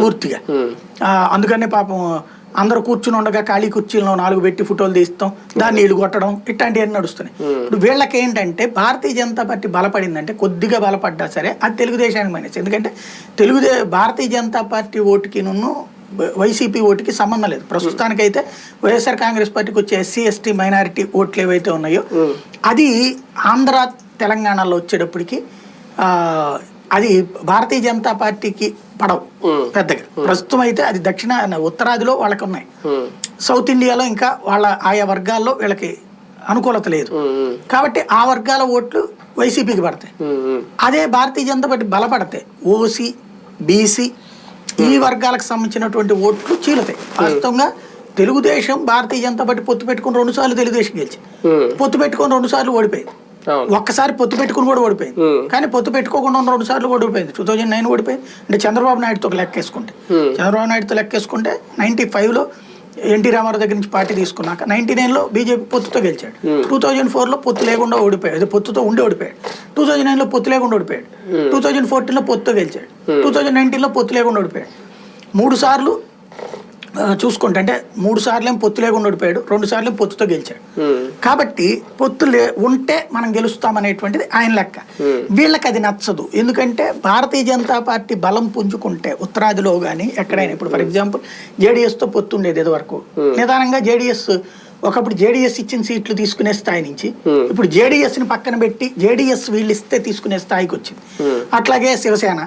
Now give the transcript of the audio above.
పూర్తిగా. ఆ, అందుకనే పాపం అందరూ కూర్చుని ఉండగా ఖాళీ కుర్చీల్లో నాలుగు పెట్టి ఫోటోలు తీస్తాం దాన్ని నీళ్ళు కొట్టడం ఇట్లాంటివన్నీ నడుస్తున్నాయి. ఇప్పుడు వీళ్ళకి ఏంటంటే భారతీయ జనతా పార్టీ బలపడిందంటే కొద్దిగా బలపడ్డా సరే అది తెలుగుదేశానికి మైనస్. ఎందుకంటే తెలుగుదే భారతీయ జనతా పార్టీ ఓటుకి నున్ను వైసీపీ ఓటుకి సంబంధం లేదు. ప్రస్తుతానికైతే వైఎస్ఆర్ కాంగ్రెస్ పార్టీకి వచ్చే ఎస్సీ ఎస్టీ మైనారిటీ ఓట్లు ఏవైతే ఉన్నాయో అది ఆంధ్ర తెలంగాణలో వచ్చేటప్పటికి అది భారతీయ జనతా పార్టీకి పడవు పెద్దగా. ప్రస్తుతం అయితే అది దక్షిణ ఉత్తరాదిలో వాళ్ళకి ఉన్నాయి సౌత్ ఇండియాలో ఇంకా వాళ్ళ ఆయా వర్గాల్లో వీళ్ళకి అనుకూలత లేదు. కాబట్టి ఆ వర్గాల ఓట్లు వైసీపీకి పడతాయి. అదే భారతీయ జనతా పార్టీ బలపడతాయి ఓసీ బీసీ ఈ వర్గాలకు సంబంధించినటువంటి ఓట్లు చీలుతాయి. వాస్తవంగా తెలుగుదేశం భారతీయ జనతా పార్టీ పొత్తు పెట్టుకుని రెండు సార్లు తెలుగుదేశం గెలిచి పొత్తు పెట్టుకుని రెండు సార్లు ఓడిపోయింది. ఒక్కసారి పొత్తు పెట్టుకుని కూడా ఓడిపోయింది. కానీ పొత్తు పెట్టుకోకుండా ఉన్న రెండు సార్లు ఓడిపోయింది. టూ థౌజండ్ నైన్ ఓడిపోయింది అంటే చంద్రబాబు నాయుడుతో లెక్కేసుకుంటే చంద్రబాబు నాయుడుతో లెక్కేసుకుంటే నైన్టీ ఫైవ్లో ఎన్టీ రామారావు దగ్గర నుంచి పార్టీ తీసుకున్నాక నైన్టీ నైన్లో బీజేపీ పొత్తుతో గెలిచాడు. టూ థౌజండ్ ఫోర్లో పొత్తు లేకుండా ఓడిపోయాడు. అదే పొత్తుతో ఉండి ఓడిపోయాడు. టూ థౌజండ్ నైన్లో పొత్తు లేకుండా ఓడిపోయాడు. టూ థౌజండ్ ఫోర్టీన్లో పొత్తుతో గెలిచాడు. టూ థౌజండ్ నైన్టీన్లో పొత్తు లేకుండా ఓడిపోయాడు. మూడు సార్లు చూసుకుంటే అంటే మూడు సార్లు ఏం పొత్తు లేకుండా ఓడిపోయాడు రెండు సార్లు ఏం పొత్తుతో గెలిచాడు. కాబట్టి పొత్తు లే ఉంటే మనం గెలుస్తామనేటువంటిది ఆయన లెక్క. వీళ్ళకి అది నచ్చదు. ఎందుకంటే భారతీయ జనతా పార్టీ బలం పుంజుకుంటే ఉత్తరాదిలో కానీ ఎక్కడైనా ఇప్పుడు ఫర్ ఎగ్జాంపుల్ జేడీఎస్తో పొత్తు ఉండేది ఇది వరకు. నిదానంగా జేడీఎస్ ఒకప్పుడు జేడీఎస్ ఇచ్చిన సీట్లు తీసుకునే స్థాయి నుంచి ఇప్పుడు జేడీఎస్ని పక్కన పెట్టి జేడీఎస్ వీళ్ళు ఇస్తే తీసుకునే స్థాయికి వచ్చింది. అట్లాగే శివసేన.